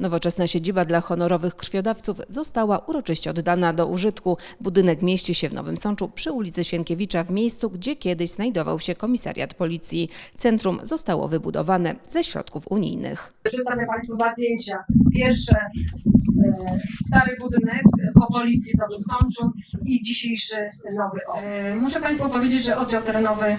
Nowoczesna siedziba dla honorowych krwiodawców została uroczyście oddana do użytku. Budynek mieści się w Nowym Sączu przy ulicy Sienkiewicza w miejscu, gdzie kiedyś znajdował się komisariat policji. Centrum zostało wybudowane ze środków unijnych. Przedstawię Państwu dwa zdjęcia. Pierwsze e, stary budynek po policji w Nowym Sączu i dzisiejszy nowy oddział. Muszę Państwu powiedzieć, że oddział terenowy,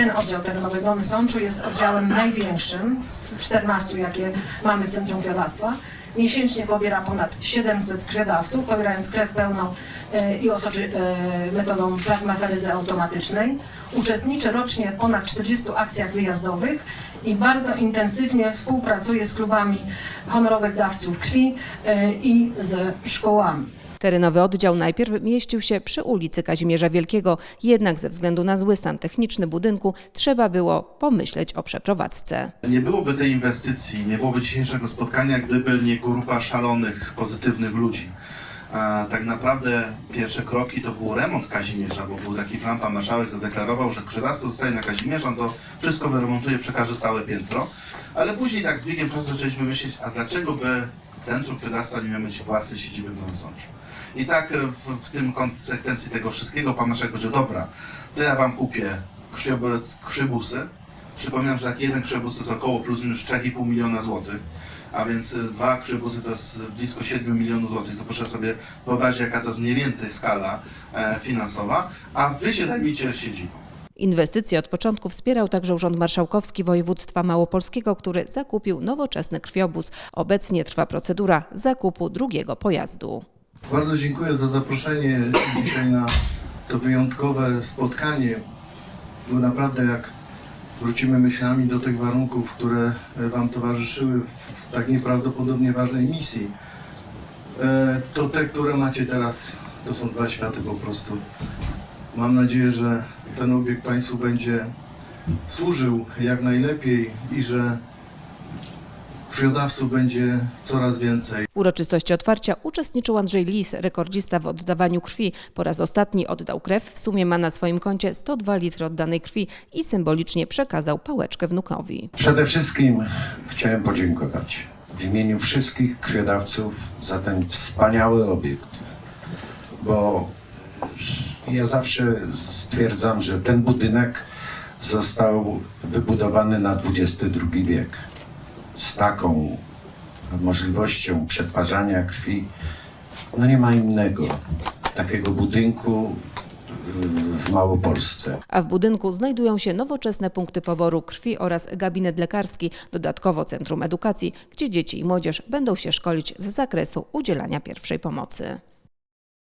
ten oddział terenowy Nowym Sączu jest oddziałem największym z 14, jakie mamy w Centrum Krwiodawstwa. Miesięcznie pobiera ponad 700 krwiodawców, pobierając krew pełną e, i osoczy e, metodą plazmaferyzy automatycznej. Uczestniczy rocznie w ponad 40 akcjach wyjazdowych i bardzo intensywnie współpracuje z klubami honorowych dawców krwi e, i z szkołami. Terenowy oddział najpierw mieścił się przy ulicy Kazimierza Wielkiego, jednak ze względu na zły stan techniczny budynku trzeba było pomyśleć o przeprowadzce. Nie byłoby tej inwestycji, nie byłoby dzisiejszego spotkania, gdyby nie grupa szalonych, pozytywnych ludzi. A tak naprawdę pierwsze kroki to był remont Kazimierza, bo był taki Flampa Marszałek zadeklarował, że krwiodawstwo zostaje na Kazimierza, on to wszystko wyremontuje, przekaże całe piętro. Ale później tak z biegiem czasu zaczęliśmy myśleć, a dlaczego by Centrum Krwiodawstwa nie miało mieć własnej siedziby w Nowym Sączu? I tak w, w tym konsekwencji tego wszystkiego pan Marszałek powiedział, dobra, to ja wam kupię krwiob- krwiobusy, Przypominam, że tak jeden krzywobóz to jest około plus minus 3,5 miliona złotych, a więc y, dwa krzywobózy to jest blisko 7 milionów złotych. To proszę sobie wyobrazić, jaka to jest mniej więcej skala e, finansowa, a wy się zajmijcie siedzibą. Inwestycje od początku wspierał także Urząd Marszałkowski Województwa Małopolskiego, który zakupił nowoczesny krwiobóz. Obecnie trwa procedura zakupu drugiego pojazdu. Bardzo dziękuję za zaproszenie dzisiaj na to wyjątkowe spotkanie, bo naprawdę jak wrócimy myślami do tych warunków, które Wam towarzyszyły w tak nieprawdopodobnie ważnej misji, e, to te, które macie teraz, to są dwa światy po prostu. Mam nadzieję, że ten obiekt Państwu będzie służył jak najlepiej i że krwiodawców będzie coraz więcej. W uroczystości otwarcia uczestniczył Andrzej Lis, rekordzista w oddawaniu krwi. Po raz ostatni oddał krew, w sumie ma na swoim koncie 102 litry oddanej krwi i symbolicznie przekazał pałeczkę wnukowi. Przede wszystkim chciałem podziękować w imieniu wszystkich krwiodawców za ten wspaniały obiekt, bo ja zawsze stwierdzam, że ten budynek został wybudowany na XX wiek z taką możliwością przetwarzania krwi. No nie ma innego takiego budynku y, w Małopolsce. A w budynku znajdują się nowoczesne punkty poboru krwi oraz gabinet lekarski, dodatkowo Centrum Edukacji, gdzie dzieci i młodzież będą się szkolić z zakresu udzielania pierwszej pomocy.